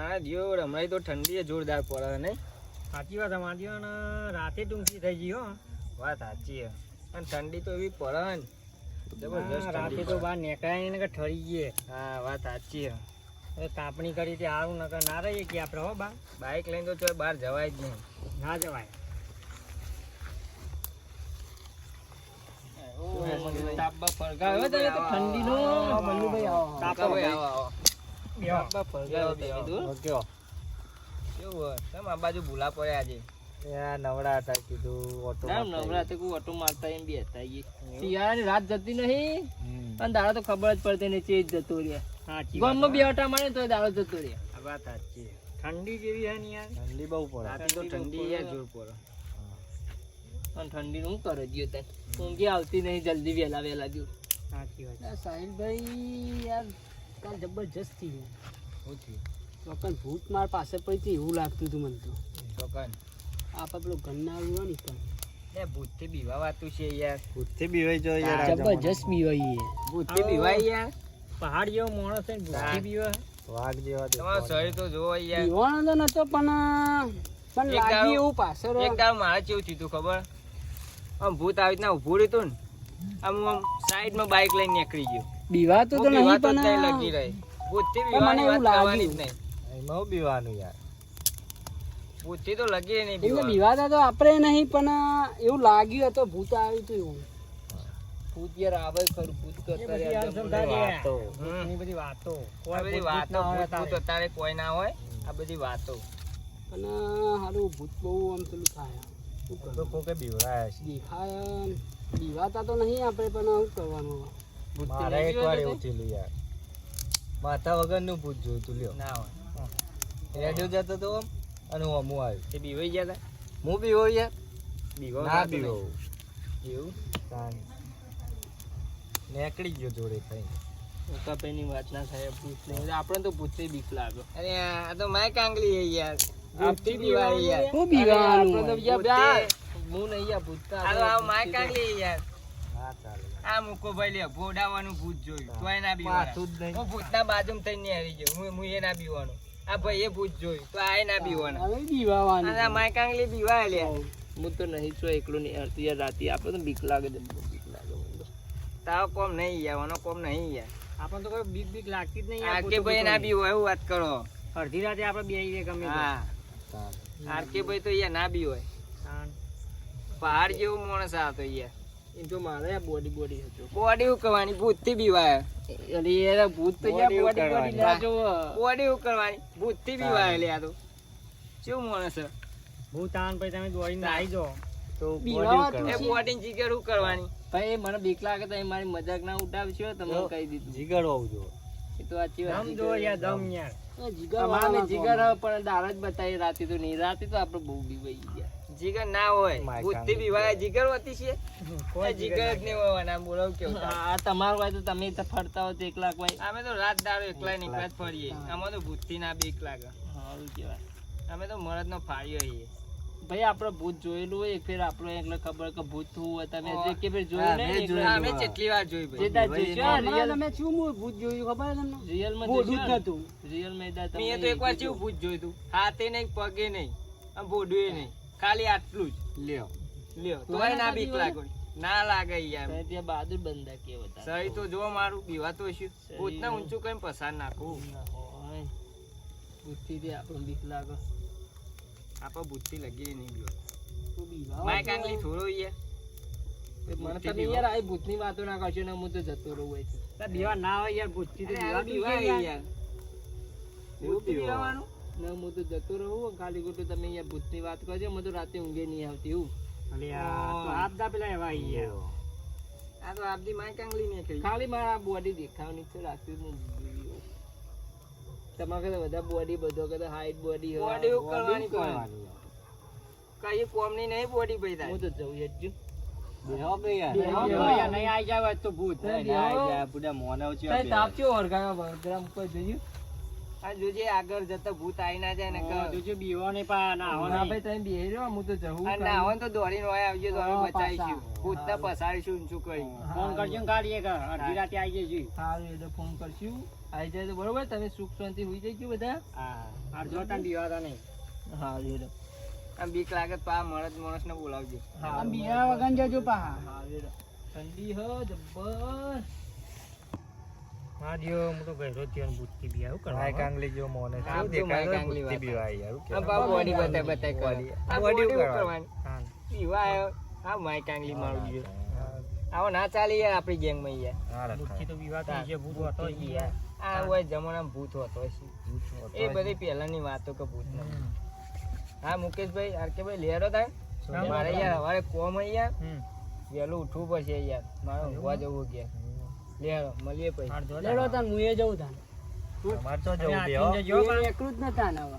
મારા જીવ હમણાં તો ઠંડી જોરદાર પડે ને સાચી વાત અમારી રાતે ટૂંકી થઈ ગઈ હો. વાત સાચી અને ઠંડી તો એવી પડે ને. જબરજસ્ત રાતે તો બહાર નીકળાય ને ઠરી ગયે હા વાત સાચી તાપણી કરી તે સારું નકર ના રહીએ કે આપણે હો બા? બાઇક લઈને તો બહાર જવાય જ નહીં. ના જવાય. ઠંડી ફરગાવ્યો ઠંડીનો. મલ્લુભાઈ આવો. આવો, બાજુ ભૂલા પડ્યા આજે? યા હતા કીધું ઓટો ના, નવરાત્રે ઓટો મારતા એમ બી શિયાળાની રાત જતી નહીં. અને દાડો તો ખબર જ પડતી નહીં ચેજ જતો ગામમાં બે ઓટા મારે તો દાડો જતો રહ્યા. વાત સાચી. ઠંડી જેવી હે ને યાર? ઠંડી બહુ પડે. રાતે તો ઠંડી યાર જોર પડે. પણ અને ઠંડી નું કરે ગયો તે ઊંઘી આવતી નહીં જલ્દી વહેલા વહેલા જો સાચી વાત. સાહિલભાઈ યાર કાલ જબરજસ્ત થયું. શું થયું ચોકન ભૂત માર પાસે પડી એવું લાગતું હતું મને તો. ચોકન. આપણે પેલો ગન્ના હોય ને પણ. એ ભૂતથી બીવાવાતું છે યાર. ભૂતથી બીવાઈ જો યાર. જબરજસ્ત બીવાઈ ભૂતથી બીવાય યાર. પહાડ જેવો માણસ છે ને બીવા વાઘ જેવા તમારો શરીર તો જોવો યાર. બીવાનો તો નતો પણ પણ લાગ્યું એવું પાછળ. એક દાડો મારે કેવું થયું તું ખબર? આમ ભૂત આવી રીતના ઊભું રહ્યું તું ને આમ આમ સાઈડમાં બાઇક લઈને નીકળી ગયો. બીવાતો તો નહીં પણ લગી રહી બુદ્ધિ બીવાની એવું વાત કરવાની જ લાગ્યું. નહીં એમાં બીવાનું યાર બુદ્ધિ તો લગી નહીં બીવાનું. બીવાતા તો આપણે નહીં પણ એવું લાગ્યું હતું ભૂત આવ્યું હતું એવું ભૂત યાર આવે ખરું ભૂત કરતા બધી રહ્યા અંધશ્રદ્ધા છે. વાતો. હમ. બધી વાતો આ બધી વાતો ભૂત ભૂત અત્યારે કોઈ ના હોય આ બધી વાતો અને સારું ભૂત બહુ આમ પેલું થાય તો કરવાનું? કોકે બીવડાયા દેખાય બીવાતા તો નહીં આપણે પણ શું કરવાનું મારે નહીં એક વાર એવું થયેલું યાર. માથા વગરનું ભૂત જોયું તું લ્યો. ના હોય. રેડિયો જતો તો આમ અને હું અમુ આવ્યું એ બીવાઈ ગયા હતા હું બીવો યાર. બીવો ના બીવો એવું? તાન. ગયો જોડે થઈ ઉકાભાઈની વાત ના થાય ભૂત નહીં આપણે તો ભૂતથી બીક લાગે. અરે આ તો માય કાંગલી છે યાર. આપથી બીવાય યાર. હું બીવાનું આપણે તો બીજા હું નહીં આ ભૂત આ તો માય કાંગલી યાર. આ મૂકો ભાઈ લે ભોડાવાનું ભૂત જોયું. તોય ના બીવાય માથું જ નહીં. હું ભૂતના બાજુમાં થઈને હારી ગયો. હું હું એ ના બીવાનું. આ ભાઈ એ ભૂત જોયું. તો આ ના બીવાના. હવે બીવાવાનું. આ માય કાંગલી બીવાય લે. હું. તો નહીં છું એકલો નહીં. અડતી રાતે આપણે તો બીક લાગે છે. બીક લાગે તાવ કોમ નહીં યાર કોમ નહીં યાર. આપણને તો કોઈ બીક બીક લાગતી જ નહીં આ કે ભાઈ ના. બીવો એવું વાત કરો. અડધી રાતે આપણે બેહીએ ગમે તે. હા. તાન. આર કે ભાઈ તો યાર ના બી હોય. પહાડ જેવો માણસ આવતો તો યાર. એમ મારે બોડી બોડી હતો બોડી ઉકળવાની ભૂત બીવાય. અરે યાર ભૂત તો યાર બોડી બોડી ના જોવો બોડી ઉકળવાની ભૂત બીવાય લે આ તો. કેવું માણસ ભૂત આન પછી તમે દોડીને આવી જાઓ તો બોડી બોડી જીગર ઉકળવાની. ભાઈ મને બીક લાગે તો મારી મજાક ના ઉડાવશો તમે તો કહી દીધું. જીગર હોવું જોઈએ. એ તો સાચી વાત દમ જો યાર દમ યાર. જીગર પણ દાળ જ બતાવી રાતે તો નહીં. રાતે તો આપણે બહુ બીવાઈ ગયા. જીગર ના હોય. બુદ્ધિ બીવાય જીગર. હોતી છે. કોઈ જીગર જ નહીં હોવાના બોલો કેવું આ તમારું હોય તો તમે તો ફરતા હો તો એક લાખ ભાઈ અમે તો રાત દાડો એકલા નીકળ્યા જ ફરીએ. તો ભૂતથી ના એક લાખ સારું કહેવાય. અમે તો મરદ નો ફાળ્યો છીએ. ભાઈ આપણે ભૂત જોયેલું હોય એક ફેર આપણે એટલે ખબર કે ભૂત શું હોય. તમે જે કે ફેર જોયું જોયેલું, અમે કેટલી વાર જોઈ ભાઈ. જેતા જોયું રિયલ અમે શું હું ભૂત જોયું ખબર તમને? રિયલમાં ભૂત નતું. રિયલમાં મેં તો એકવાર કેવું ભૂત જોયું. તું હાથે નહીં પગે નહીં. આમ બોડુએ નહીં. ખાલી આટલું જ. લ્યો. લ્યો. તોય ના બીક લાગો. ના લાગે યાર ત્યાં બહાદુર બંદા કેવો સહી તો જો મારું બીવા તો શું ભૂતને ઊંચું કઈ પસાર નાખું. બુદ્ધિ દે આપણને બીક લાગે. આપણે ભૂતથી લગી નહીં બીવા માય કાંગલી થોડો યાર. મને તમે યાર આ ભૂતની વાતો ના કરશો ને હું તો જતો રહું હોય બીવા ના હોય યાર ભૂતથી તો દીવા બીવા યાર. એવું પીવાનું? ના હું તો જતો રહું ખાલી ખોટું તમે યાર ભૂતની વાત કરજો મને તો રાતે ઊંઘે નહીં આવતી એવું આપદા પેલા એવા. આ તો આપદી માય કાંગલી ને ખાલી ખાલી મારા બોડી દેખાવાની છે રાતે હું તમારે કરતા બધા બોડી બધો કરતા હાઈટ બોડી હોય બોડી કરવાની યાર. કઈ કોમની નહીં બોડી ભાઈ હું તો જઉં જ. છું બેહો નહીં આઈ જાય તો ભૂત. ના, ના, યાર, બુડા મોને ઉચ્યો તઈ બે. તાપ હરગાયો બળગ્રામ ઉપર જોયું આ જોજે આગળ જતા ભૂત આવી ના જાય ને બીવો પા ભાઈ તમે બેહી રહ્યો હું તો જવું અને ના હોય તો દોડીને હોય આવજો તો અમે બચાવીશું. કરી. ફોન કરજો અડધી રાતે આવી જજો. સારું એટલે ફોન કરશું. આવી જાય તો બરોબર તમે સુખ શાંતિ હોઈ જઈશું બધા. હા. બીવાતા નહીં. સારું એટલે આમ બીક લાગે તો પા મળદ માણસ ને બોલાવજો. આમ બીવા વગર જજો પા. સારું ઠંડી હ જબ્બર. હા હું તો ગયો થયો ને બી આવું કરવા. કાંગલી જેવો મોને છે. દેખાય માય તો કાંગલી ભૂતથી વાત. બીવાય યાર. શું આ કહેવાય? પા બોડી બતાય બતાય કરે. આ બોડી ઉકાળવાની. ઉકાળવાની. હા. પીવા આવ્યો. હા માય કાંગલી મારું ગયો આવો ના ચાલી યાર આપણી ગેંગમાં યાર છે ભૂત હતો યાર આ હોય જમાનામાં ભૂત હોતો એ બધી પહેલાની વાતો કે ભૂત હા મુકેશભાઈ આર કે ભાઈ લેરો થાય મારે યાર હવારે કોમ યાર વહેલું ઉઠવું પડશે યાર મારે ઊંઘવા જવું ગયા લેરો મળીએ પછી. લેડો તાન હું એ જવું તાન. તમારે તો જવું બે, હો. હાથીને જજો પા. એકલું જ નતા ને હવે.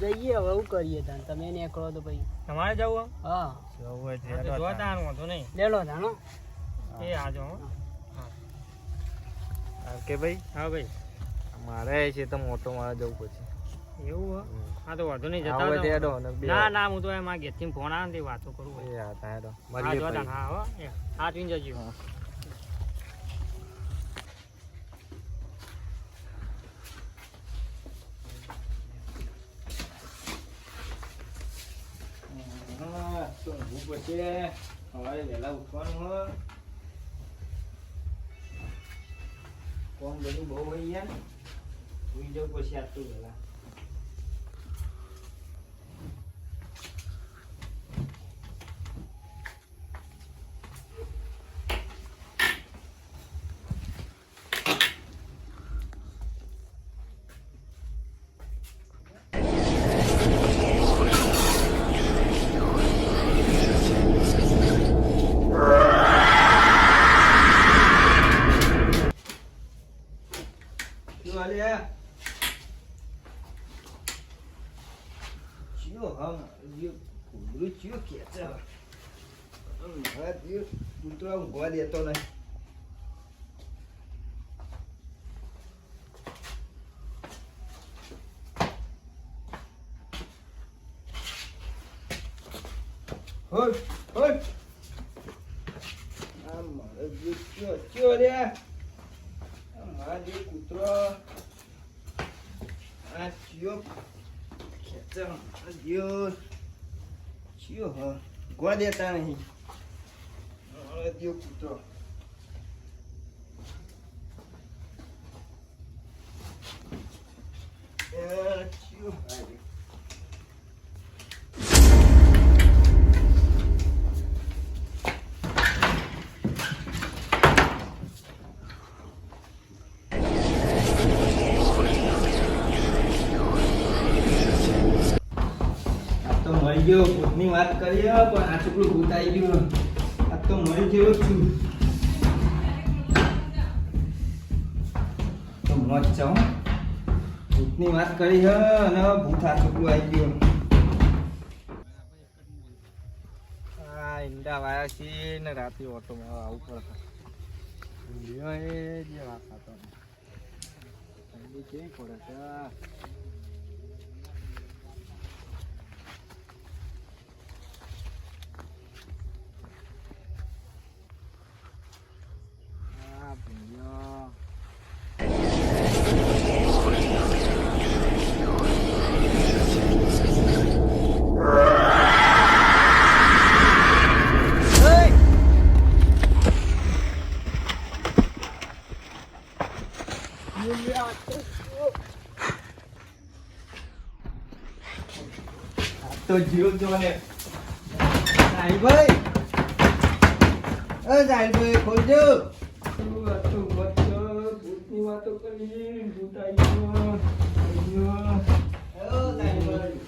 જઈએ હવે શું કરીએ તાન. તમે નીકળો તો પછી. તમારે જવું હા. જવું હોય તો હા, તો હેડો જો તાણ. તાણ વાંધો નહીં. લેડો તાનો એ આજો હા, કે ભાઈ? હા ભાઈ. મારે છે તો મોટો મારે જવું પછી. એવું હા? તો વાંધો નહીં જતા ને ના હું તો એમાં ઘેરથી ફોન આવે ને વાતો કરું હા, તાણ હા જો હા હો. જજો. ઊંઘવું પડશે સવારે વહેલા ઉઠવાનું હ. કોમ બધું બહુ હોય યાર. સુઈ જવું પછી આટલું વહેલા શું હાલ્યા ચિયો હમ જે કુદરું ચિયો ખેંચે મારા જે કૂતરો ઊંઘવા દેતો નહીં. હોટ હોટ આ મારો જે ચિયો ચિયો રે આ જે કૂતરો આ ચિયો ખેંચમ આ જ્યો ચિયો હ ગોળ દેતા નહીં. કૂતરો વાત કરીએ, પણ આ છોકરું ભૂત આવી ગયું આ તો મરી ગયો છું. તો મોજ છે ભૂતની વાત કરી અને ભૂત આ છોકરું આવી ગયું આ ઈંડા વાયા છે ને રાતે ઓટોમાં આવું પડે. જે વાત કેવી પડે છે? આ ભૂંડિયો આ તો જીવ જો ને સાહિલભાઈ અ સાહિલભાઈ ખોલજો વાતો વાતો ભૂતની વાતો કરી ભૂત આવી ગયો હેલો સાહિલભાઈ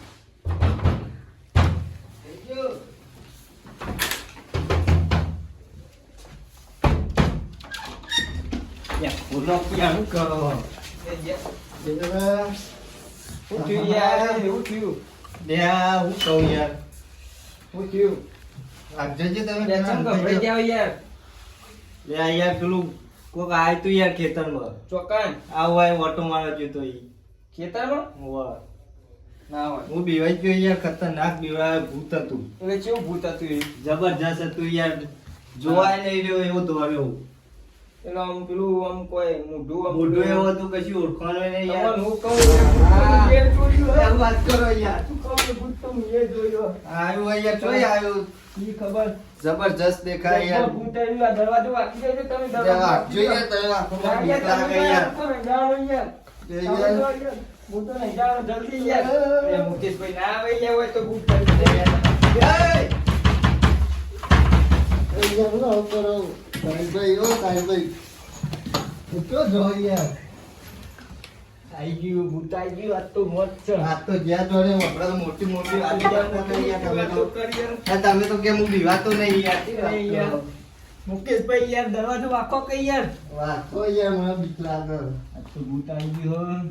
થઈ ગયો યા બોલો ક્યાં કરો? શું થયું યાર? એવું થયું? લ્યા, હું કહું યાર. શું થયું? આ જજો તમે યાર. લ્યા, યાર પેલું કોક આય તું યાર ખેતરમાં. ચોકાન આ હોય ઓટો મારવા ગયો તો ઈ. ખેતરમાં? હોવે. ના હોય. હું બીવાઈ ગયો યાર ખતરનાક બીવાય ભૂત હતું. એટલે કેવું ભૂત હતું એ? જબરજસ્ત હતું યાર. જોવાય નહીં રહ્યો એવો દોર્યો. એટલે આમ પેલું આમ કોઈ મોઢું આમ મોઢું એવું હતું કશું ઓળખાણું નહીં યાર. હું કહું વાત કરો યાર. તું તો આવ્યું આવ્યું ઈ ખબર જબરજસ્ત દેખાય યાર ભૂત દરવાજો વાગી જાય તો તમે દરવાજો જોઈએ તો આંખોમાં ના, બીક લાગે યાર. તો નહીં જાણો યાર. જોઈએ તમે યાર. તો યાર, હું તો નહીં જાણો, જલ્દી યાર. એ મુકેશભાઈ ના આવી ગયા હોય તો ભૂત પડી જાય યાર. આઈ ગયું, ભૂત ગયું, આજ તો મોજ છે. તો જ્યાં જોડે વપરા તો મોટી મોટી વાતો તમે તો. તમે તો કેમ હું બીવાતો નહીં યાર. મુકેશભાઈ યાર દરવાજો વાંકો કઈ યાર વાતો યાર મને બીક લાગે આ તો ભૂત ગયું.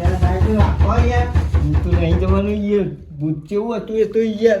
યાર, સાહેબ, યાર. ભૂત નહીં જવાનું યાર ભૂત કેવું હતું એ તો યાર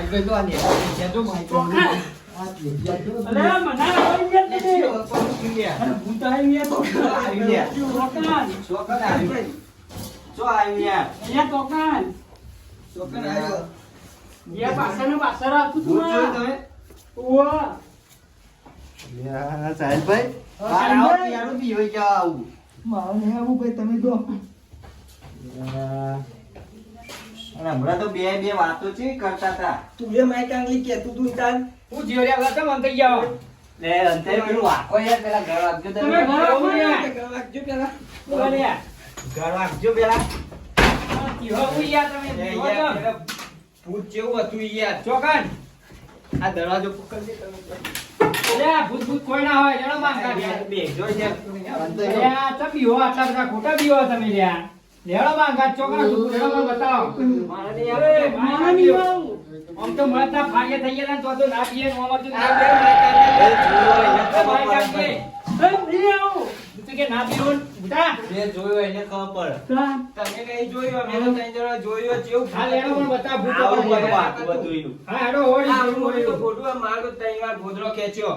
આવું ભાઈ તમે જો. અને હમણાં તો બે બે વાતો છે કરતા હતા. તું એ માઈક આંગળી કે તું તાર હું જીવડ્યા બધા કેમ અંકઈ જાઓ લે અંતે પેલું વાકો યાર પેલા ઘર વાગજો તમે તમે ઘર વાગજો પેલા. બોલ્યા ઘર વાગજો પેલા. તીહો હું યાર તમે યાર, તો. ભૂત જેવું હતું યાર. ચોકન. આ દરવાજો પકડજે તમે. ભૂત ભૂત કોઈ ના હોય જણો માંગતા બે બેસજો યાર. અંતે આ ચમ આટલા બધા ખોટા બીવો તમે લ્યા. લેવડો માં બતાવો. મારે. આમ તો મળતા થઈ ગયા તો તો ના પીએ ને તો ના પીએ. એ, તું કે ના પીવું બુટા. જે જોયું એને ખબર પડે. તમે નહીં જોયું અમે તો ત્રણ જણા જોયું જેવું હા લેવડો પણ બતાવ ભૂત આવું બધું વાતું બધું એનું. હા હેડો હોળી આ જેવું તો હોય. ખોટું આ મારો ત્રણ વાર ગોદડો ખેંચ્યો.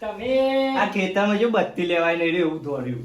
તમે આ ખેતરમાં જો બત્તી લેવાય નહીં એવું દોડ્યું.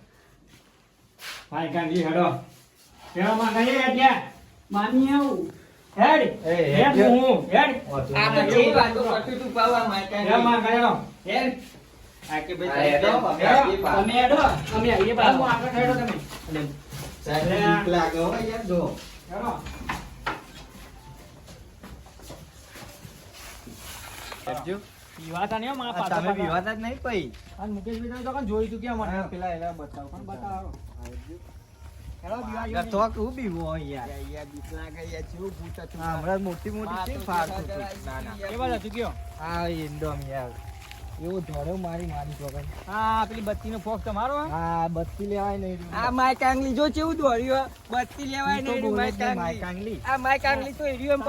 માઈક આવી હેડો. હેડો માંગા હે હેડજે. માની આવું. હેડ. હેડ. હું, હેડ. આ તો જે વાતો કરતું તું પાવ આ માઈક હેડો આંગળી. માંગા હેડો. આ કે ભાઈ હેડો, તમે અમે હેડો. તમે હું પાછા. આગળ હેડો તમે. બીક લાગે યાર જો હેડો. હેડજો. પીવાતા નહીં મારા પાછા તમે પાછા. જ નહીં પઈ આ મુકેશભાઈ તમે તો જોઈ કે મને પેલા એલા બતાવો પણ બતાવો. હું. હા, મોટી મોટી. ના, ના. આ ઇન્ડોમ યાર. એવું ધોળો મારી મારી છોકરી. હા પેલી બત્તીનો ફોક્સ તમારો હા? બત્તી લેવાય નહીં આ માઈક આંગળી જો કેવું દોડ્યું બત્તી લેવાય નહીં. આ તો એરિયો એમ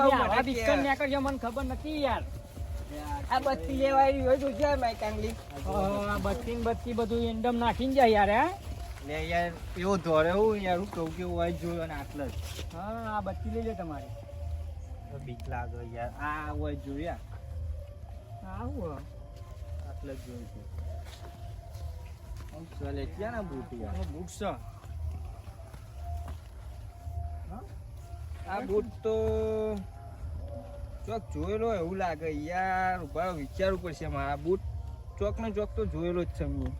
મને ખબર નથી યાર. આ બત્તી લેવાય હોય તો છે માઈક આંગળી આ બત્તી ને બત્તી બધું એન્ડમ નાખીને જાય યાર હે? લે યાર એવો ધોરે હું યાર હું કહું કે હોય જોયો ને આટલો જ. હા આ બત્તી લઈ લે તમારે. બીક લાગે યાર. આ હોય જોયા આવું આટલો જ જોયું છે. ચાલે ક્યાં બૂટ યાર બૂટ છે. આ બૂટ તો ચોક જોયેલો એવું લાગે. યાર ઊભા વિચારવું પડશે મારા બૂટ ચોક ને ચોક તો જોયેલો જ છે મેં.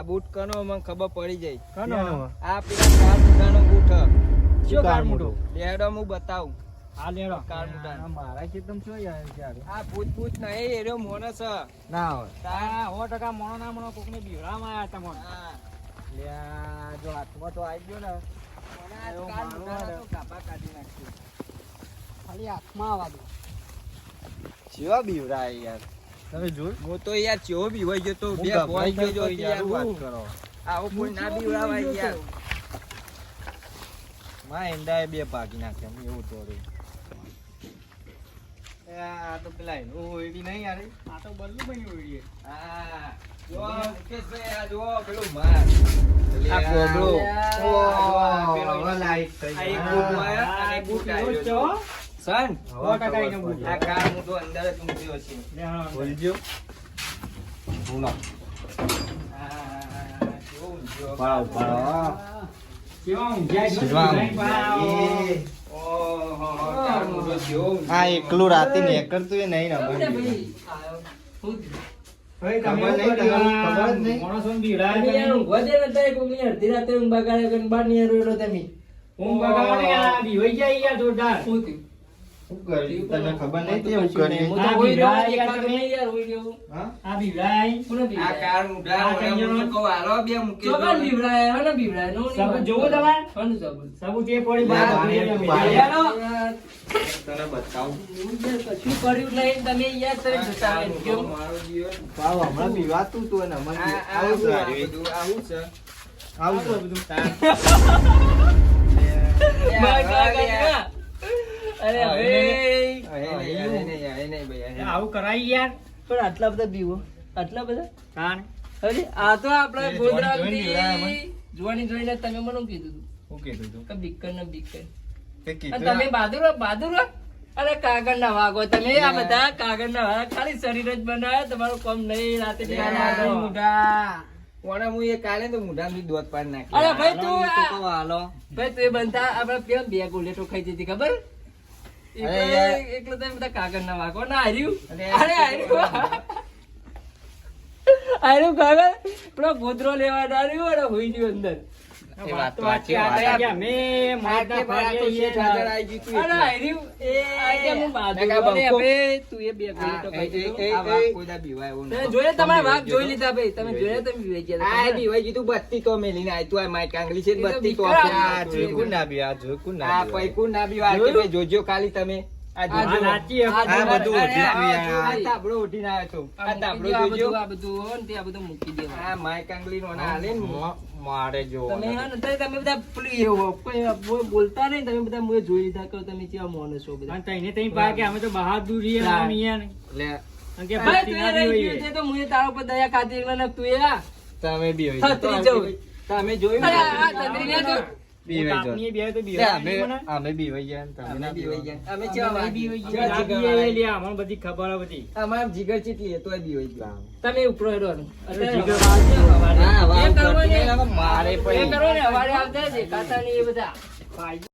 આ બૂટ કનો મને ખબર પડી જાય. કનો? આ પેલા કાર મુટાનો બૂટ. શું કાર મુટો લેડો હું બતાવું. આ લેડો? કાર મુટા મારા ખેતમ છો યાર આ ભૂત ભૂત નહીં એરો મોનો છે ના હોય. સો ટકા મોણો ના મોણો કોકને બીવડામાં આયા તમને હા. લે જો હાથમાં તો આવી ગયો ને. મને આ કાર માનવું તો કાપા કાઢી નાખ્યો. ખાલી હાથમાં આવા દો. જીવા બીવરાય યાર. તમે જોયું? હું તો યાર ચેવો બી હોય ગયો તો બે ગભરાઈ ગયો યાર વાત કરો. આવો કોઈ ના બીવડાવાય યાર. માં એંડાએ બે ભાગી નાખ્યા હું એવું દોડ્યું આ તો પેલા એનું ઓયડી નહીં યાર આ તો બદલું બની ઉડી હા. જો. મુકેશભાઈ આ જો પેલું માર. આ કોબળો ઓહ, પેલો લાઈટ થઈ આ એક બૂટ માર્યો અને બૂટ આવ્યો. સન એનો બૂટ. પડી. આ કાર મોટો અંદર જ છે. બોલજો ઊંઘ્યો. છે? કાર મોટો કેવો ઊંઘ્યો. આ એકલું રાતે કરતું એ નહીં ને કોકની અડધી રાતે ઊંઘ બગાડે કરીને તમે. ઊંઘ બગાડો ને, જાય જોરદાર. શું થયું? શું કર્યું તને ખબર નહીં તે હું કશું હું તો આ કોઈ યાર તમે. યાર, હોય જેવું. આ બીવડાય. કોને આ કાર મોટા આ મોટા કહો, હાલો બે મૂકી ચોકન દો. બીવડાવે, હવે ને બીવડાવે, નો નહીં સાબુ વાત. જોવું તમારે? કોનું સાબુ? સાબુ તે પડી. બારે. તને બતાવું કશું કર્યું નહીં તમે યાર તમે હમણાં ને આવું છે? આવું છે? આવું છે બધું. અરે હા, ભાઈ, આવું કરાય યાર. પણ આટલા બધા બીવો આટલા બધા? તાણ. અરે આ તો આપણે જોઈને જોવાની જોઈને તમે મને કીધું હતું શું કીધું હતું કે બીકર ને બીકર તમે બહાદુર બહાદુર અરે કાગળ ના વાગો તમે આ બધા કાગળ ના વાગ. ખાલી શરીર જ બનાવે તમારું કામ નહીં રાતે મોઢા. કોણે હું એ કાલે તો મુઢામાંથી દોત પાડી નાખી. અરે ભાઈ તું હાલો. ભાઈ તું એ બનતા આપણે પેલા બે ગુલેટો ખાઈ જતી ખબર? એકલો- તમે બધા કાગળ ના વાગો. ના હાર્યું અરે હાર્યું હાર્યું કાગળ? પેલો ગોદરો લેવા ડાર્યું અને હોઈ ગયું અંદર. એ વાત તો સાચી, કે આવી તું અરે હું હવે તું એ બે આ વાઘ. બીવાય એવું નહીં. જોયા તમારા વાઘ જોઈ લીધા ભાઈ? તમે જોયા તમે બીવાઈ ગયા આ બીવાઈ ગયું બત્તી તો મેલીને આય તું આ છે બત્તી તો આ કોણ ના બી, આ જોયું ના આ બી. પૈકું ના બીવા? જોજો ખાલી તમે. જો. તમે હે ને તો તમે બધા પેલી એવું કોઈ બો- બોલતા નહીં તમે બધા મુએ જોઈ લીધા કે તમે કેવા માણસ છો બધા. તઈને તઈ પાકે કે અમે તો બહાદુર છીએ તાણ. આમ યાર. લે, અને કે ભાઈ ભક્તિ તું ના એ રહી બી ગયું હોઈએ. તે તો મુએ તારા ઉપર દયા ખાતી તું એ તમે બી હોય. તમે જોયું અરે ને? આ તંત્રી ને જો. બી હોય છો. કાપણીએ બે તો લે, અમે નહીં મને. અમે બી હોય ગયા ને તમે અમે ના બી બી વહી હોય. ગયા. અમે અમે ચેવા બી વાગી? વહી ચેવા આ જીગર બીએ વાળા? લે, અમને બધી ખબર બધી. અમારે જીગર ચીટલી વહી તમે ઉપરો. અત્યારે જીગર હા, એ કરો ને હવારે આવતા એ બધા